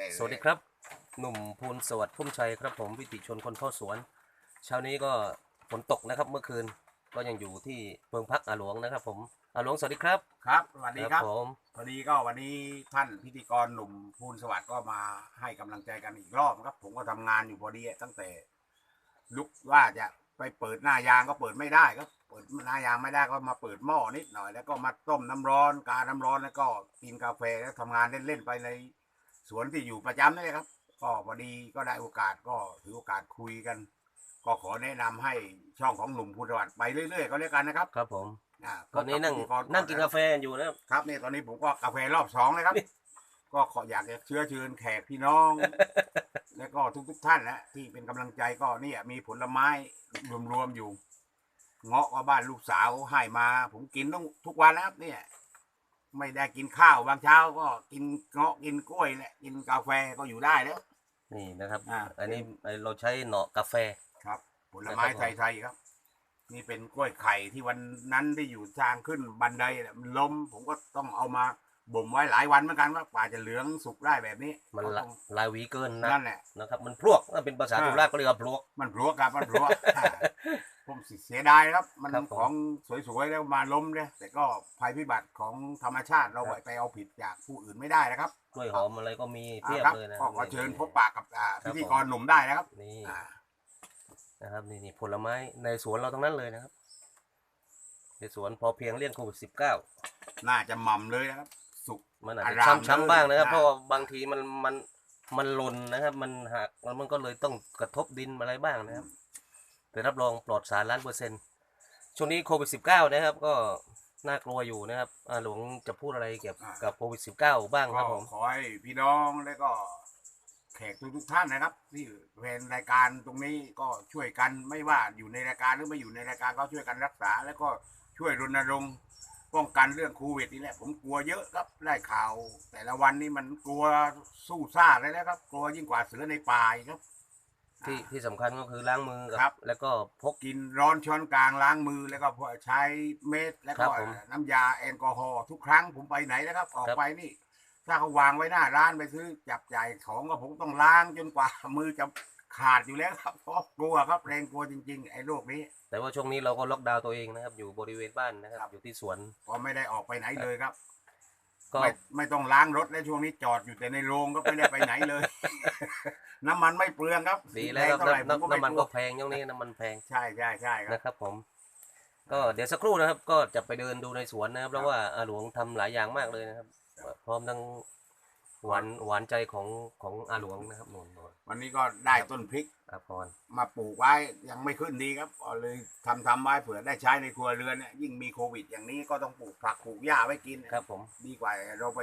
เลยสวัสดีครับ หนุ่มภูลสวัสดิ์พุ่มชัยครับผมวิติชนคนเข้าสวน เช้านี้ก็ฝนตกนะครับเมื่อคืนก็ยังอยู่ที่เมืองพักอาหลวงนะครับ ผมอาหลวงสวัสดีครับครับสวัสดีครับผมพอดีก็วันนี้ท่านพิธีกรหนุ่มภูลสวัสดิ์ก็มาให้กำลังใจกันอีกรอบครับ ผมก็ทำงานอยู่พอดีตั้งแต่ ลุกว่าจะไปเปิดหน้ายางก็เปิดไม่ได้ครับเปิดหน้ายางไม่ได้ก็มาเปิดหม้อนิดหน่อย แล้วก็มาต้มน้ำร้อนกาน้ำร้อนแล้วก็กินกาแฟแล้วทำงานเล่นๆไปใน สวนที่อยู่ประจำนี่แหละครับ ก็พอดีก็ได้โอกาสก็ถือโอกาสคุยกัน ก็ขอแนะนำให้ช่องของหนุ่มภูลสวัสดิ์ไปเรื่อยๆก็แล้วกันนะครับครับผมอ่าตอนนี้นั่งพบพิธีรนั่งกินกาแฟอยู่นะครับ ครับนี่ตอนนี้ผมก็กาแฟรอบสองเลยครับนี่ก็ขออยากจะเชื้อเชิญแขกพี่น้อง แล้วก็ทุกๆท่านนะที่เป็นกำลังใจก็เนี่ยมีผลไม้รวมๆอยู่ เงาะก็บ้านลูกสาวให้มา ผมกินต้องทุกวันนะครับเนี่ย ไม่ได้กินข้าวบางเช้าก็กินเงาะกินกล้วยแหละกินกาแฟก็อยู่ได้แล้ว นี่นะครับ อ่า อันนี้เราใช้หน่อกาแฟ ครับ ผลไม้นะครับผมไทยๆครับ นี่เป็นกล้วยไข่ที่วันนั้นที่อยู่ทางขึ้นบันไดน่ะมันล้มผมก็ต้องเอามาบ่มไว้หลายวันเหมือนกันว่ากว่าจะเหลืองสุกได้แบบนี้มันก็ละต้องลายหวีเกินนะนั่นแหละ นะครับ มันพลวกถ้าเป็นภาษาอ่าสุราษฎร์ก็เรียกว่าพลวก มันพลวกครับมันพลวกอ่า ผมสิเสียดายครับ มันครับผม ของสวยๆแล้วมาล้มเนี่ยแต่ก็ภัยพิบัติของธรรมชาติเราครับไปเอาผิดจากผู้อื่นไม่ได้นะครับกล้วยหอมอะไรก็มีเพียบอ่าครับเลยนะก็ขอเชิญพบปะกับอ่าครับพิธีกรหนุ่มได้นะครับนี่อ่า นะครับนี่นี่ผลไม้ในสวนเราทั้งนั้นเลยนะครับในสวนพอเพียงเลี่ยงโควิดสิบเก้าน่าจะหม่ำเลยนะครับ สุก มันอาจอาจะรามช้ำๆบ้างนะครับเลยเพราะว่าบางทีมันมันมันหล่นนะครับ มันหักแล้วมันก็เลยต้องกระทบดินอะไรบ้างนะครับ แต่รับรองปลอดสารล้านเปอร์เซ็นต์ช่วงนี้โควิดสิบเก้านะครับ ก็น่ากลัวอยู่นะครับอาหลวงจะพูดอะไรเกี่ยวกับโควิดสิบเก้าบ้างคก็รับผมขอให้พี่น้องแล้วก็แขกทุกๆท่านนะครับที่แฟนรายการตรงนี้ก็ช่วยกันไม่ว่าอยู่ในรายการหรือไม่อยู่ในรายการก็ช่วยกันรักษา แล้วก็ช่วยรณรงค์ป้องกันเรื่องโควิดนี่แหละผมกลัวเยอะครับได้ข่าว แต่ละวันนี้มันกลัวสู้ซ่าเลยนะครับ กลัวยิ่งกว่าเสือในป่าอีกครับ ที่อ่าที่สำคัญก็คือล้างมือครับ แล้วก็พก กินร้อนช้อนกลางล้างมือแล้วก็ใช้เม็ดแล้วครัก็บผมน้ำยาแอลกอฮอล์ทุกครั้งผมไปไหนนะครับ ออกครับ ไปนี่ ถ้าเขาวางไว้หน้าร้านไปซื้อจับจ่ายของก็ผมต้องล้างจนกว่า มือจะขาดอยู่แล้วครับเพราะกลัวครับแรงกลัวจริง ๆ ไอ้โรคนี้ แต่ว่าช่วงนี้เราก็ล็อกดาวน์ตัวเองนะครับ อยู่บริเวณบ้านนะครับ ครับ อยู่ที่สวน ก็ไม่ได้ออกไปไหนเลยครับ ก็ ไม่ไม่ต้องล้างรถและช่วงนี้จอดอยู่แต่ในโรงก็ไม่ได้ไปไหนเลย น้ำมันไม่เปลืองครับดีแล้วครับแพงเท่าไหร่ผมน้ำน้ำมันไกก็ลัวแพงช่วงนี้น้ำมันแพงใช่ใช่ใช่ครับ นะครับ ผม ก็เดี๋ยวสักครู่นะครับ ก็จะไปเดินดูในสวนนะครับเพราะว่าอาหลวงทำหลายอย่างมากเลยนะครับ พร้อมทั้ง หวานหวานใจของของอาหลวงนะครับนนท์นนท์วันนี้ก็ได้ต้นพริกอาพรมาปลูกไว้ยังไม่ขึ้นดีครับก็เลยทำทำไว้เผื่อได้ใช้ในครัวเรือนเนี่ยยิ่งมีโควิด อย่างนี้ก็ต้องปลูกผักปลูกหญ้าไว้กินครับ ผมดีกว่าเราไป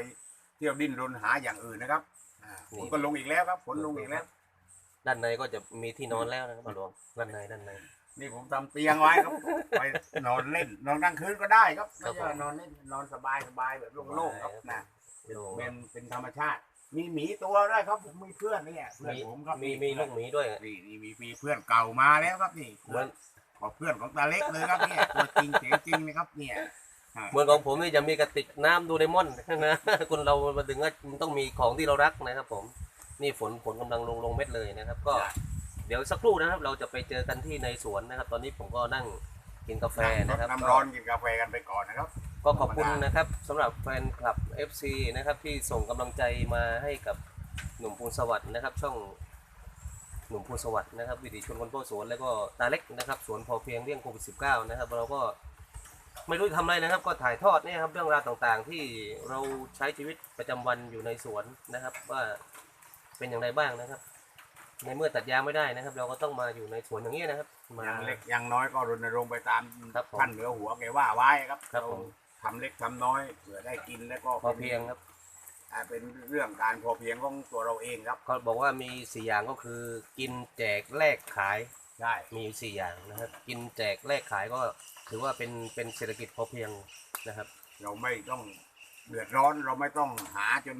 เที่ยวดิ้นรนหาอย่างอื่นนะครับอ่านี่ฝนก็ลงอีกแล้วครับฝนลงอีกแล้ว ด้านในก็จะมีที่นอนแล้วนะครับอาหลวงด้านในด้านใน นี่ผมทำเตียงไว้ครับ ไปนอนเล่นนอนกลางคืนก็ได้ครับครัไม่บใช่ว่านอนเล่นนอนสบายสบายแบบโล่งๆครับนะโล่ง เป็นเป็นธรรมชาติ มีหมีตัวด้วยครับผมมีเพื่อนเนี่ยเพื่อนมีผมครับมีมีลูกหมีด้วยนี่นี่มีมีเพื่อนเก่ามาแล้วครับนี่เหมือนขอเพื่อนของตาเล็กเลยครับเนี่ยตัวจริงเสียงจริงนะครับเนี่ยอ่าเหมือนของผมนี่จะมีกระติกน้ำดูไดมอนด์นะคนเรามาถึงก็มันต้องมีของที่เรารักนะครับ ผมนี่ฝนฝนกำลังลงลงเม็ดเลยนะครับ ก็เดี๋ยวสักครู่นะครับ เราจะไปเจอกันที่ในสวนนะครับ ตอนนี้ผมก็นั่งกินกาแฟนะครับน้ำร้อนกินกาแฟกันไปก่อนนะครับ ก็ขอบคุณนะครับสำหรับแฟนคลับ FC นะครับที่ส่งกำลังใจมาให้กับหนุ่มภูลสวัสดิ์นะครับ ช่องหนุ่มภูลสวัสดิ์นะครับวิถีชนคนโพสวนแล้วก็ตาเล็กนะครับสวนพอเพียงเรื่องโควิด19นะครับเราก็ไม่รู้จะทำอะไรนะครับ ก็ถ่ายทอดเนี่ยครับเรื่องราวต่างๆ ที่เราใช้ชีวิตประจำวันอยู่ในสวนนะครับ ว่าเป็นอย่างไรบ้างนะครับ ในเมื่อตัดยางไม่ได้นะครับ เราก็ต้องมาอยู่ในสวนอย่างนี้ยนะครับมาอย่างเล็กอย่างน้อยก็รณรงค์ไปตามครับผมท่านเหนือหัวแกว่าไว้ครับครับเราผม ทำเล็กทำน้อยเผื่อได้กินแล้วก็พอเพียงครับอ่าเป็นเรื่องการพอเพียงของตัวเราเองครับ เขาบอกว่ามีสี่อย่างก็คือ กินแจกแลกขายใช่มีอยู่สี่อย่างนะครับ กินแจกแลกขายก็ถือว่าเป็นเป็นเศรษฐกิจพอเพียงนะครับ เราไม่ต้องเดือดร้อนเราไม่ต้องหาจน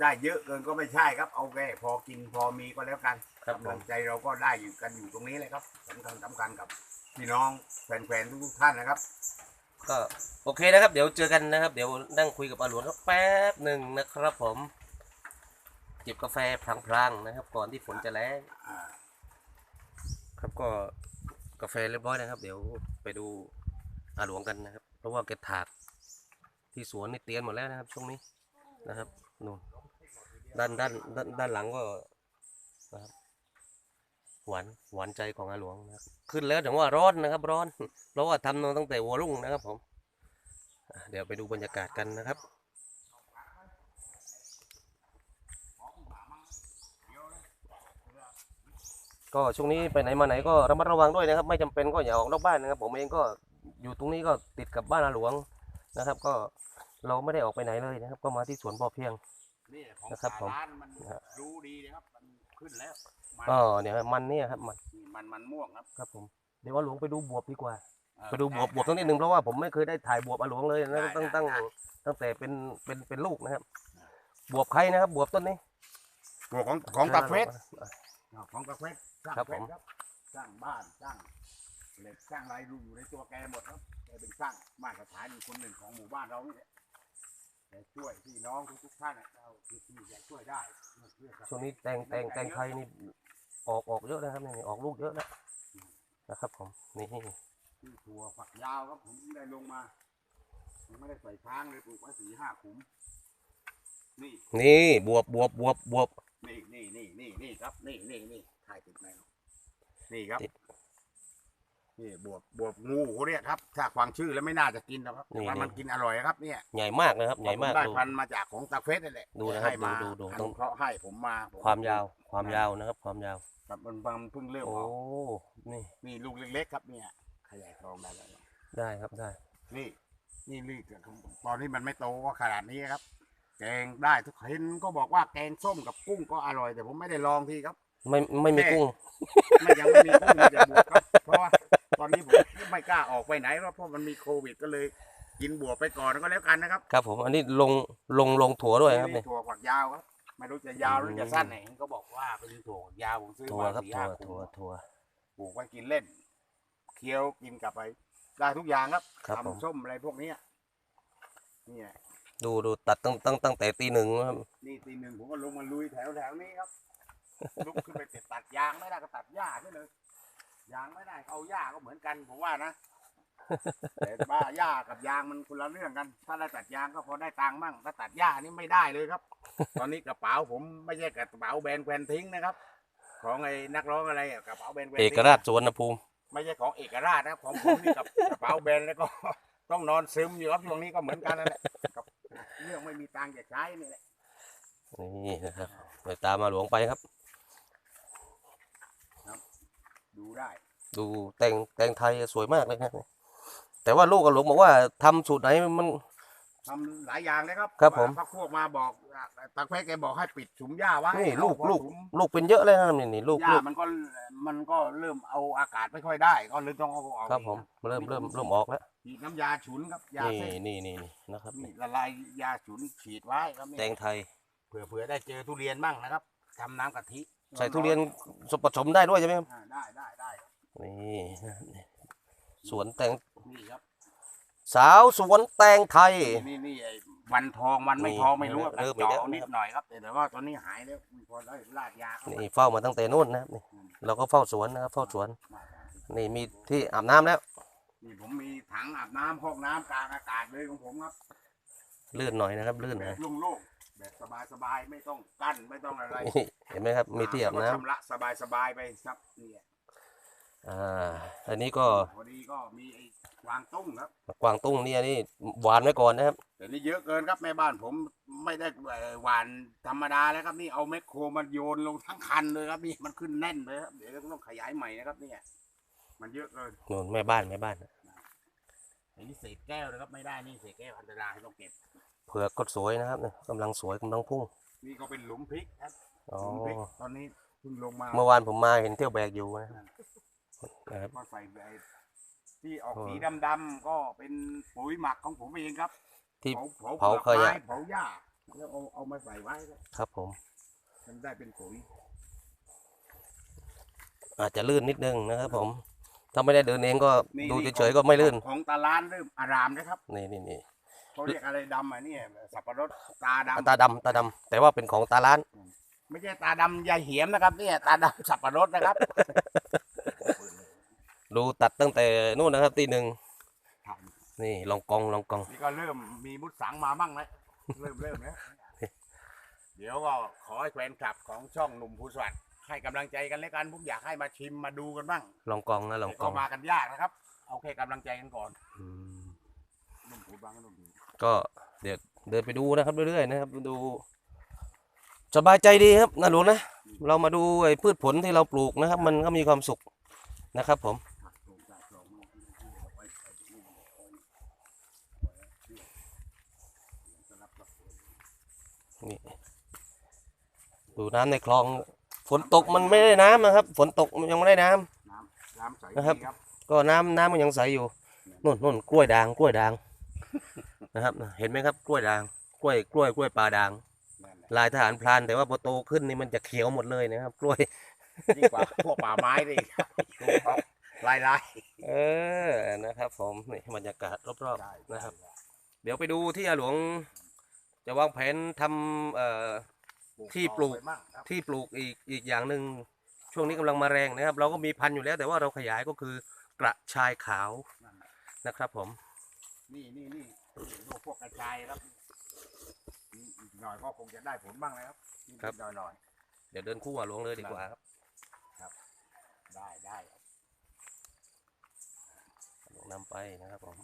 ได้เยอะเกินก็ไม่ใช่ครับเอาแค่พอกินพอมีก็แล้วกันครับผกำลัมงใจเราก็ได้อยู่กันอยู่ตรงนี้เลยครับสำคัญสำคัญกับพี่น้องแฟนๆทุกๆท่านนะครับ ก็โอเคนะครับ เดี๋ยวเจอกันนะครับ เดี๋ยวนั่งคุยกับอาหลวงแป๊บหนึ่งนะครับ ผมจิบกาแฟพลางๆนะครับ ก่อนที่ฝนจะแล้งครับก็กาแฟเรียบร้อยนะครับ เดี๋ยวไปดูอาหลวงกันนะครับ เพราะว่าแกถากที่สวนนี่เตียนหมดแล้วนะครับ ช่วงนี้นะครับนู่นด้านด้านด้านด้านหลังก็นะครับ หวานหวานใจของอาหลวงนะครับขึ้นแล้วถึงว่าร้อนนะครับ ร้อนเพราะว่าทำมาตั้งแต่หัวรุ่งนะครับผมอะเดี๋ยวไปดูบรรยากาศกันนะครับก็ช่วงนี้ไปไหนมาไหนก็ระมัดระวังด้วยนะครับ ไม่จำเป็นก็อย่าออกนอกบ้านนะครับ ผมเองก็อยู่ตรงนี้ก็ติดกับบ้านอาหลวงนะครับ ก็เราไม่ได้ออกไปไหนเลยนะครับ ก็มาที่สวนพอเพียงนี่ของนะครับผมร้านมันนะฮะรู้ดีนะครับมันขึ้นแล้ว มันก็เนี่ยครับมันเนี่ยครับมันมันมันม่วงครับครับผมเดี๋ยวอาหลวงไปดูบวบดีกว่า เออไปดูบวบแต่บวบตั้งนิดนึงเพราะว่าผมไม่เคยได้ถ่ายบวบอาหลวงเลยนะได้ตั้งได้ตั้งได้ตั้งแต่เป็นเป็นเป็นลูกนะครับ บวบใครนะครับ บวบต้นนี้บวกของของตาเฟสอะของตาเฟสสร้างครับเฟผมสครับ สร้างบ้านสร้างเหล็กสร้างอะไรดูอยู่ในตัวแกหมดครับแกเป็นสร้างมาตรฐานอยู่คนหนึ่งของหมู่บ้านเรานี่แหละแกช่วยพี่น้องทุกๆท่านนะเราที่ที่แกช่วยได้เพื่อ ช่วงนี้แตงแตงแตงไทยนี่ ออกออกเยอะนะครับนี่ออกลูกเยอะแล้วนะครับ ผมนี่ที่ถั่วฝักยาวครับผมได้ลงมายังไม่ได้ใส่ช้างเลยปลูกไว้สี่ห้าขุม นี่นี่บวบบวบบวบบวบนี่นี่นี่นี่นี่ครับ นี่นี่นี่ถ่ายติดไหมเนาะนี่ครับติด นี่บวบบวบงูเขาเรียกครับถ้าฟังชื่อแล้วไม่น่าจะกินนะครับแต่ว่ามันกินอร่อยครับเนี่ยใหญ่มากนะครับ ใหญ่มากผได้ดูพันธุ์มาจากของตาเฟสนั่นแหละดูนะครับให้มาดูดูดูอนุเคราะห์ให้ผมมาผความยาวความยาวนะครับ ความยาวครับมันมันเพิ่งเริ่มโอ้ออกนี่นี่ลูกเล็กๆครับเนี่ย ขยายทองได้แล้วได้ครับได้ นี่นี่ลูกตอนที่มันไม่โตก็ขนาดนี้ครับ แกงได้ทุกเห็นก็บอกว่าแกงส้มกับกุ้งก็อร่อยแต่ผมไม่ได้ลองทีครับ ไม่ไม่มีกุ้งไม่ยังไม่มีกุ้งมีแต่บวกครับเพราะว่าต อนนี้ผมไม่กล้าออกไปไหนเพราะมันมีโควิดก็เลย กินบวกไปก่อนก็แล้วกันนะครับครับผมอันนี้ลงลงลงถั่วด้วยครับนี่นี่ถั่วฝักยาวครับไม่รู้จะยาวหรือจะสั้นไหนก็บอกว่าเป็นถั่วฝักยาวผมซื้อถั่วมาครับสี่ถั่ห้าวขุถั่วมถั่ว ปลูกไว้กินเล่น เคี้ยวกินกลับไปได้ทุกอย่างครับครับผม ทำส้มอะไรพวกเนี้ยนี่ดูดูตัดตั้งตั้งตั้งแต่ตีหนึ่งนะครับนี่ตีหนึ่งผมก็ลงมาลุยแถวแถวนี้ครับลุกขึ้นไปติดตัดยางไม่ได้ก็ตัดหญ้าด้วยเลย ยางไม่ได้เอาหญ้าก็เหมือนกันผมว่านะ แต่ว่าหญ้ากับยางมันคนละเรื่องกัน ถ้าได้ตัดยางก็พอได้ตังค์บ้างถ้าตัดหญ้านี่ไม่ได้เลยครับ ตอนนี้กระเป๋าผมไม่ใช่กระเป๋าแบรนด์แควนทิ้งนะครับ ของไอ้นักร้องอะไรอะกระเป๋าแบรนด์แควนเอทิ้งกราชสวนภูมิ ไม่ใช่ของเอกราชนะครับของผมนี่กับกระเป๋าแบรนด์แล้วก็ ต้องนอนซึมอยู่ครับช่วงนี้ก็เหมือนกันนั่นแหละกับเรื่องไม่มีตังค์จะใช้นี่แหละ นี่นะครับเดี๋ยวตามมาหลวงไปครับ ดูได้ ดูแตงแตงไทยสวยมากเลยครับแต่ว่าลูกกับหลวงบอกว่าทำสูตรไหนมันทำหลายอย่างเลยครับครับผมพักพวกมาบอกตาแควแกบอกให้ปิดสุมหญ้าไว้นี่ลูกเพราะลูกสุมลูกเป็นเยอะเลยนะครับนี่นี่ลูกหญ้าลูกมันก็มันก็เริ่มเอาอากาศไม่ค่อยได้ ก็เลยต้องเอาออกครับผมเริ่มเริ่มเริ่มออกแล้วฉีดน้ำยาฉุนครับยานี่เส้นนี่นี่นี่นะครับนี่ละลายยาฉุนฉีดไว้ครับนี่แตงไทยเผื่อเผื่อได้เจอทุเรียนบ้างนะครับทำน้ำกะทิ ใส่ทุเรียนผสมได้ด้วยใช่ไหมครับอ่าได้ได้ได้ครับนี่นี่สวนแตงนี่ครับสาวสวนแตงไทย นี่นี่ไอ้วันทองวันไม่นี่ทองไม่รู้ว่าเริ่มเจาะอีกแล้วนิดหน่อยครับแต่ว่าตอนนี้หายแล้วมีพอได้ลาดยาเข้าไปนี่เฝ้ามาตั้งแต่นู่นนะครับนี่เราก็เฝ้าสวนนะครับ เฝ้าสวน นี่มีที่อาบน้ำแล้วนี่ผมมีถังอาบน้ำห้องน้ำกลางอากาศเลยของผมครับลื่นหน่อยนะครับลื่นหแบน่อยบโล่งๆ แบบสบายๆไม่ต้องกั้นไม่ต้องอะไรนี่เห็นไหมครับ มีที่อาบน้ำก็ชำระสบายๆไปครับเนี่ยอ่าอันนี้ก็พอดีก็มีไอ้วางตุ้งครับกวางตุ้งเนี่ยนี่หวานไว้ก่อนนะครับแต่นี่เยอะเกินครับแม่บ้านผมไม่ได้เอ่อหวานธรรมดาแล้วครับนี่เอาแมคโครมาโยนลงทั้งคันเลยครับนี่มันขึ้นแน่นเลยครับเดี๋ยวต้องขยายใหม่นะครับเนี่ยมันเยอะเกินนู่นแม่บ้านแม่บ้านไอ้นี่เศษแก้วนะครับไม่ได้นี่เศษแก้วอันตรายต้องเก็บ เผือกก็สวยนะครับเนี่ยกำลังสวยกำลังพุ่ง นี่ก็เป็นหลุมพริกครับอ๋อหลุมพริกตอนนี้เพิ่งลงมาเมื่อวานผมมาเห็นเที่ยวแบกอยู่นะครับนะครับก็ใส่ไอ้ที่ออกอ๋อสีดำๆก็เป็นปุ๋ยหมักของผมเองครับ ที่เผาเผาเผาเปลือกขยะไม้เผาหญ้าแล้วเอาเอามาใส่ไว้ครับครับผมมันได้เป็นปุ๋ยอาจจะลื่นนิดนึงนะครับผม ถ้าไม่ได้เดินเองก็ดูเฉยๆก็ไม่ลื่น ของตาล้านเริ่มอารามนะครับ นี่นี่นี่ เขาเรียกอะไรดำอะเนี่ยสับปะรดตาดำตาดำตาดำแต่ว่าเป็นของตาล้าน ไม่ใช่ตาดำยายเหียมนะครับ เนี่ยตาดำสับปะรดนะครับ ดูตัดตั้งแต่นู่นนะครับตีหนึ่งครับ นี่ลองกองลองกอง นี่ก็เริ่มมีมุดสังมาบ้างแล้วเริ่มเริ่มแล้วเดี๋ยวก็ขอให้แฟนคลับของช่องหนุ่มภูสวัสดิ์ให้กำลังใจกันแล้วกันผมอยากให้มาชิมมาดูกันบ้างลองกองนะลองกก็องมากันยากนะครับเอาแค่กำลังใจกันก่อนอืม หนุ่มภูบ้างหนุ่มภู ก็เดี๋ยวเดินไปดูนะครับเรื่อยๆนะครับดูสบายใจดีครับนาหลวงนะ เรามาดูไอ้พืชผลที่เราปลูกนะครับ มันก็มีความสุขนะครับผมผักโครงการสองมาที่เอาไว้ใส่ถุงมือเอาไว้สำหรับรับผลนี่ดูน้ำในคลอง ฝนตกมันไม่ได้น้ำนะครับ ฝนตกมันยังไม่ได้น้ำน้ำน้ำใสนะครับดีครับก็น้ำน้ำมันยังใสอยู่นู่นนู่นกล้วยด่างกล้วยด่าง นะครับ เห็นไหมครับกล้วยด่างกล้วยกล้วยกล้วยปลาด่างนั่นแหละลายทหารพรานแต่ว่าพอโตขึ้นนี่มันจะเขียวหมดเลยนะครับ กล้วยยิ่งกว่าพวกป่าไม้เลยลายลายเออนะครับ ผมนี่บรรยากาศรอบได้ๆนะครับ เดี๋ยวไปดูที่อาหลวง จะวางแผนทำเอ่อที่ปลูกต่อไปมั่งครับที่ปลูกอีกอีกอย่างหนึ่งช่วงนี้กำลังมาแรงนะครับ เราก็มีพันธุ์อยู่แล้ว แต่ว่าเราขยายก็คือกระชายขาวนั่นแหละนะครับผม นี่นี่นี่ดูพวกกระชายครับนี่อีกหน่อยก็คงจะได้ผลบ้างนะครับนิดๆหน่อยหน่อยเดี๋ยวเดินคู่อาหลวงเลยดีกว่าครับๆได้ได้ครับอาหลวงนำไปนะครับผม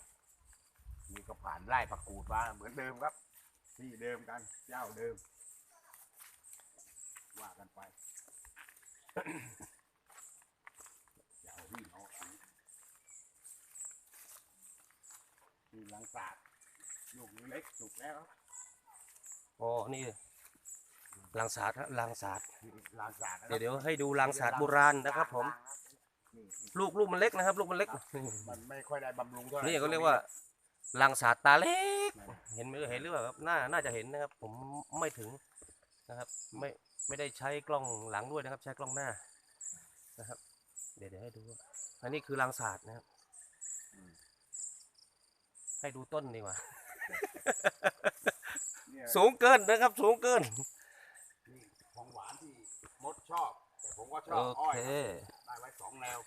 นี่ก็ผ่านไร่ประกูดมาเหมือนเดิมครับที่เดิมกันเจ้าเดิม ว่ากันไป อย่าเอาวิ่งเอาอันนี้ นี่หลังสาดลูกนี้เล็กสุกแล้วครับอ๋อนี่ลังสาดครับลังสาดหลังสาดนะคเดี๋รัยวบเดี๋ยวให้ดูลังสาดโบราณนะครับ ผม นี่ลูกลูกมันเล็กนะครับ ลูกมันเล็ก มันไม่ค่อยได้บำรุงเท่าไหร่นี่เขาเรียกว่าลังสาดตาเล็ก เห็นไหมเห็นหรือเปล่าครับน่าน่าจะเห็นนะครับ ผมไม่ถึงนะครับ ไม่ไม่ได้ใช้กล้องหลังด้วยนะครับ ใช้กล้องหน้านะครับ เดี๋ยวเดี๋ยวให้ดู อันนี้คือลังสาดนะครับ ให้ดูต้นดีกว่า เนี่ยสูงเกินนะครับ สูงเกิน นี่ของหวานที่มดชอบ แต่ผมก็ชโออบอ้อยเคได้ไว้สองแนว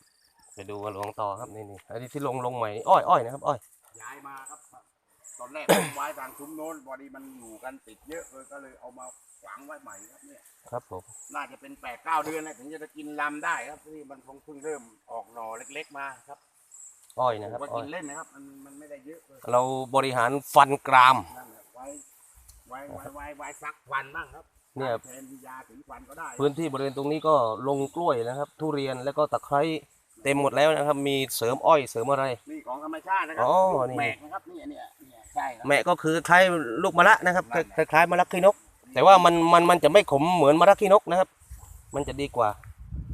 ไปดูกันหลวงต่อครับนี่นี่อันนี้ที่ลงลงใหม่นี่อ้อยอ้อยนะครับอ้อย ย้ายมาครับ ตอนแรก ผมไว้ทางซุ้มโน้นพอดีมันอยู่กันติดเยอะเลยก็เลยเอามาฝังไว้ใหม่ครับเนี่ย ครับผมน่าจะเป็นแปดเก้าเดือนแล้วถึงจะได้กินลำได้ครับที่มันคงเพิ่งเริ่มออกหน่อเล็ก ๆมาครับ อ้อยผนะครับมก็อ้อกิยนเล่นนะครับ มันมันไม่ได้เยอะเลยเราบริหารฟันกราม นั่นแหละไว้ไว้ไว้ไว้ไว้ซักฟันบ้างครับเนี่ย แทนยาถึงฟันก็ได้พื้นที่บริเวณตรงนี้ก็ลงกล้วยนะครับ ทุเรียนแล้วก็ตะไคร้เต็มหมดแล้วนะครับ มีเสริมอ้อยเสริมอะไร นี่ของธรรมชาตินะครัอ๋อลูกนี่ แหมกนะครับนี่เนี่ยเนี่ยใช่ครับแม่ก็คือคล้ายลูกมะระนะครับนั่นแหละคล้ายๆมะระขี้นก แต่ว่ามันมันมันจะไม่ขมเหมือนมะระขี้นกนะครับ มันจะดีกว่า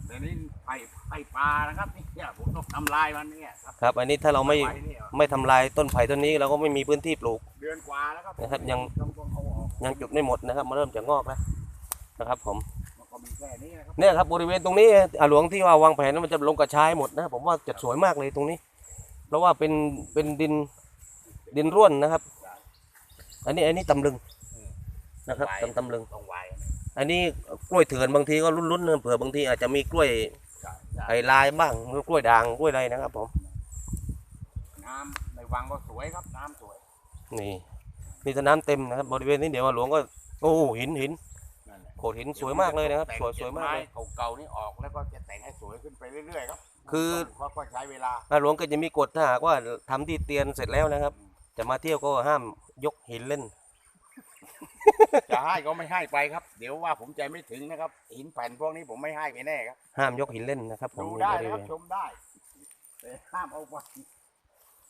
เดี๋ยวนี้ไผ่ ไผ่ปลานะครับนี่เนี่ยผมต้องทำลายมันเนี่ยครับครับ อันนี้ถ้าเราไม่ว้เนี่ยไม่ทำลายต้นไผ่ต้นนี้เราก็ไม่มีพื้นที่ปลูก เดือนกว่าแล้วครับนะครับยัง ต้องต้องเอาออกยังจุดไม่หมดนะครับมาเริ่มจะงอกแล้วนะครับผมมันก็มีแค่นี้นะครับเนี่ยครับบริเวณตรงนี้อาหลวงที่ว่าวางแผนนั้นมันจะลงกระชายหมดนะครับผมว่าจะสวยมากเลยตรงนี้ เพราะว่าเป็นเป็นดินดินร่วนนะครับ อันนี้อันนี้ตำลึงนะครับตำตำลึง ต้องไวอันนี้กล้วยเถื่อนบางทีก็รุ่นๆเนอะเผื่อบางทีอาจจะมีกล้วยใช่ใช่ ไอ้ลายบ้างหรือกล้วยด่างกล้วยอะไรนะครับผมน้ำในวังก็สวยครับน้ำสวย นี่นี่ถ้าน้ำเต็มนะครับบริเวณนี้เดี๋ยวอาหลวงก็โอ้หินหินนั่นแหละโขดหินสวยมากเลยนะครับแต่งสวยสวยมากเลยเก็บไเก่าๆนี่ออกแล้วก็จะแต่งให้สวยขึ้นไปเรื่อยๆครับ คือต้องค่อยๆใช้เวลาอาหลวงก็จะมีกฎถ้าหากว่าทำที่เตียนเสร็จแล้วนะครับ จะมาเที่ยวก็ห้ามยกหินเล่น จะให้ก็ไม่ให้ไปครับ เดี๋ยวว่าผมใจไม่ถึงนะครับ หินแผ่นพวกนี้ผมไม่ให้ไปแน่ครับห้ามยกหินเล่นนะครับ ผมดูในได้บรินะคเวรับณชมได้แต่ห้ามเอาไป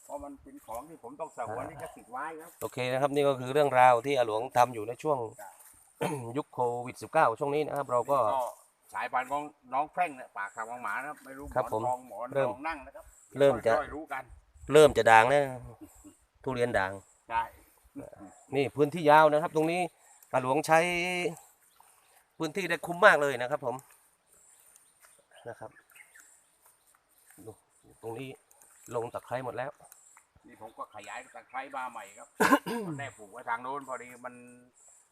เพราะมันเป็นของที่ผมต้องสงวนนี่ก็สิทธิ์ไว้ครับ โอเคนะครับนี่ก็คือเรื่องราวที่อาหลวงทำอยู่ในช่วง ยุคโควิด -19 ช่วงนี้นะครับ เราก็สายพันธุ์ของน้องแพร่งเนี่ยปากทางของหมานะครับ ไม่รู้หมครับอนผมทองหมอนเริ่ทมองนั่งนะครับเริ่มจะ ค่อยๆรู้กันเริ่มจะด่างแล้วทุเรียนด่างใช่ นี่พื้นที่ยาวนะครับ ตรงนี้อาหลวงใช้พื้นที่ได้คุ้มมากเลยนะครับ ผมนะครับดูตรงนี้ลงตะไคร้หมดแล้ว นี่ผมก็ขยายตะไคร้บ้าใหม่ครับ ตอนแรกปลูกไว้ทางโน้นพอดีมัน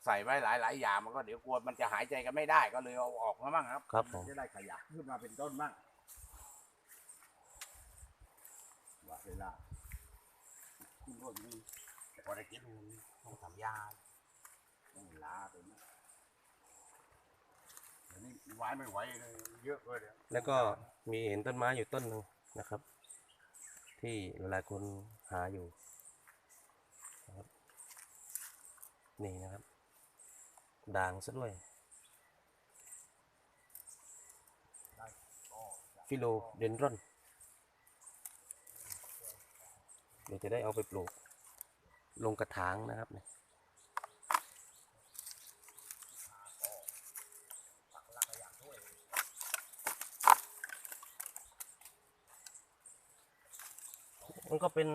ใส่ไว้หลายหลายๆอย่างมันก็เดี๋ยวกลัวมันจะหายใจกันไม่ได้ก็เลยเอาออกมาบ้างครับครับผม จะได้ขยับขึ้นมาเป็นต้นบ้างว่าเวลาขึ้นรถนี่แต่พอได้กิน ต้องทำยาต้องลาตัวนี้เดี๋ยวนี้ไว้ไม่ไหวเลยเยอะเลยเนี่ยแล้วก็มีเห็นต้นไม้อยู่ต้นหนึ่งนะครับ ที่หลายๆคนหาอยู่นะครับนี่นะครับ ด่างซะด้วยฟิโลเดนรอนเดี๋ยวจะได้เอาไปปลูก ลงกระถางนะครับเนี่ยมันก็เป็น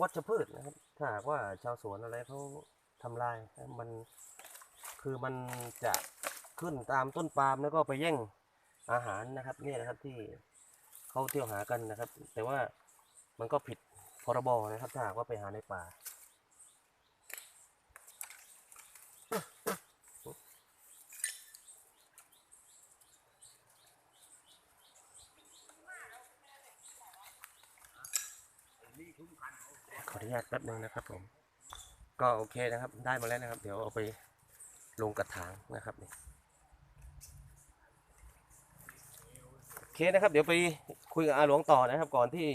วัชพืชนะครับ ถ้าหากว่าชาวสวนอะไรเขาทำลายมันคือมันจะขึ้นตามต้นปาล์มแล้วก็ไปแย่งอาหารนะครับนี่นะครับที่เขาเที่ยวหากันนะครับ แต่ว่ามันก็ผิด พรบนะครับถ้าหากว่าไปหาในป่าขออนุญาตแป๊บนึงนะครับ ผม ก็โอเคนะครับ ได้มาแล้วนะครับ เดี๋ยวเอาไปลงกระถางนะครับนี่โอเคนะครับ เดี๋ยวไปคุยกับอาหลวงต่อนะครับ ก่อนที่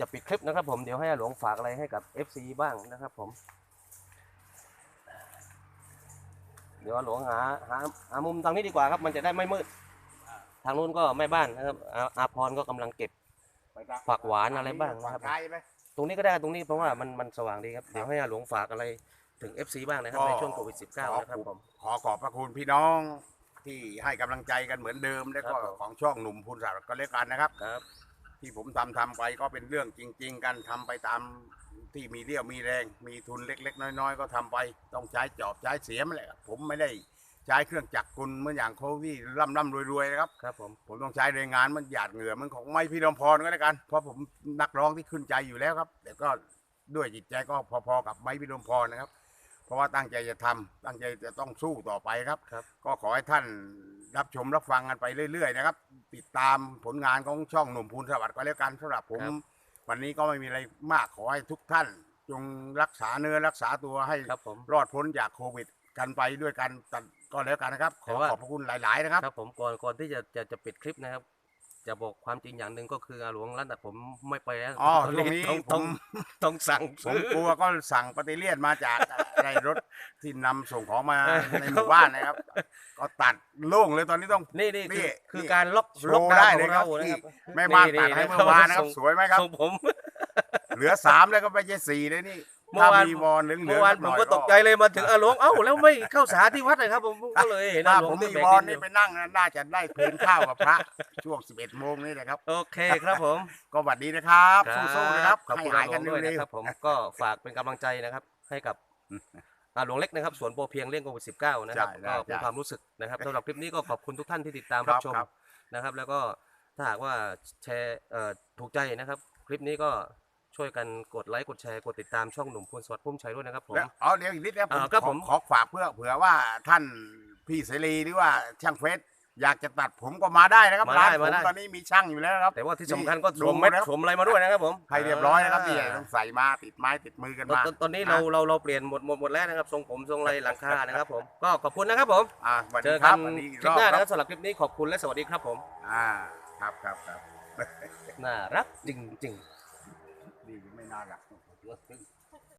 จะปิดคลิปนะครับผมเดี๋ยวให้อาหลวงฝากอะไรให้กับ FC บ้างนะครับผม เดี๋ยวอาหลวงหาหาหามุมทางนี้ดีกว่าครับ มันจะได้ไม่มืด ทางนู้นก็แม่บ้านนะครับอาอาพรก็กำลังเก็บไปทงผักหวานอะไรบ้างนะครับฝั่ซ้ายไหม ตรงนี้ก็ได้ตรงนี้เพราะว่ามันมันสว่างดีครับ เดี๋ยวให้อาหลวงฝากอะไรถึง FC บ้างนะครับก็ ในช่วงโควิด -19 นะครับผม ขอขอบพระคุณพี่น้องที่ให้กำลังใจกันเหมือนเดิม แล้วก็ครับผม ของช่องหนุ่มพูนสาก็เแล้วกันนะครับ ครับ ที่ผมทำทำไปก็เป็นเรื่องจริง ๆ กันทำไปตามที่มีเรี่ยวมีแรง มีทุนเล็ก ๆ น้อย ๆ ก็ทำไปต้องใช้จอบใช้เสียมแหละครับผมไม่ได้ใช้เครื่องจักรกลเหมือนอย่างโควิดร่ำร่ำรวยๆนะครับครับผมผมต้องใช้แรงงานมันหยาดเหงื่อมันของไม่พี่ลมพรก็แล้วกัน เพราะผมนักร้องที่ขึ้นใจอยู่แล้วครับแต่ก็ด้วยจิตใจก็พอๆกับไม้พี่ลมพรนะครับ เพราะว่าตั้งใจจะทำตั้งใจจะต้องสู้ต่อไปครับครับก็ขอให้ท่าน รับชมรับฟังกันไปเรื่อยๆนะครับ ติดตามผลงานของช่องหนุ่มพูนสวัสดิ์ก็แล้วกันสำหรับผม ครับวันนี้ก็ไม่มีอะไรมากขอให้ทุกท่าน จงรักษาเนื้อรักษาตัวให้ครับผมรอดพ้นจากโควิด กันไปด้วยกันก็แล้วกันนะครับ ขแต่อว่า ขอบพระคุณหลาย ๆ นะครับ ครับผมก่อนก่อนที่จะจะจะปิดคลิปนะครับ จะบอกความจริงอย่างหนึ่งก็คืออาหลวงรัตน์ผมไม่ไปแล้วอ๋อตช่วงนี้ต้องผต้องมต้องสั่งผมซื้อ กลัวก็สั่งปฏิเลียนมาจากอะไรรถที่นำส่งของมาในหมู่บ้านนะครับ ก็ตัดโล่งเลยตอนนี้ต้อง นี่นี่นี่คือคือนี่ การล็อกโชว์ล็อกดาวน์ได้ขเลอยงครับเรานะครับแม่บ้านตัดให้ะเมื่อวานนะครับส่งสวยไหมครับ ส่งผม เหลือสามแล้วก็ไปเจสี่เลยนี่ เมื่ถ้าอวานมีวอนเหลืองๆเมื่อวานหผมยก็ตกใจเลยมาถึงอาหลวงเอ้าแล้วไม่เข้าสาที่วัดเลยครับผมก็เลยเห็นถ้าอาหลวผงมที่มีแบกวอนดินี่นไปนั่งน่าจะได้เพลงข้าวกับพระ ช่วง 11โมงนี่แหละครับ โอเคครับผม ก็หวัดดีนะครับสู้ๆนะครับขอบให้คุณหาอายหลกัวนงด้วยเร็นะวครับผม ก็ฝากเป็นกำลังใจนะครับ ให้กับอาหลวงเล็กนะครับสวนโพเพียงเรื่องโควิด19นะครับใช่ได้ก็เป็นได้ความรู้สึกนะครับสำหรับคลิปนี้ก็ขอบคุณทุกท่านที่ติดตามครัรับบชมครับนะครับแล้วก็ถ้าหากว่าแชร์เอ่อถูกใจนะครับ คลิปนี้ก็ ช่วยกันกดไลค์กดแชร์กดติดตามช่องหนุ่มพลสวัสดิ์พุ่มชัยด้วยนะครับผม แล้วเอาเดี๋ยวอีกนิดนะผมอ่าครับขอผมขอฝากเพื่อเผื่อว่าท่านพี่เสรีหรือว่าช่างเฟสอยากจะตัดผมก็มาได้นะครับมาร้าได้นผมมาได้ตอนนี้มีช่างอยู่แล้วนะครับ แต่ว่าที่สำคัญก็ดูสวมเม็ดนะครับ สวมอะไรมาด้วยนะครับผมให้เรียบร้อยนะครับที่าต้องใส่มาติดไม้ติดมือกันตอนมาตอนตอนนี้เราเราเราเปลี่ยนหมดหมดหมดแล้วนะครับทรงผมทรงอะไรหลังคานะครับผมก็ขอบคุณนะครับผมอ่าสวัสเจดีอคกัรันบวันนี้อีกคลิรปอบหน้าคนะครัรับบสำหรับคลิปนี้ขอบคุณและสวัสดีครับผมอ่าครับครับครับ น่ารักจริงๆ ดีไม่น่ารัก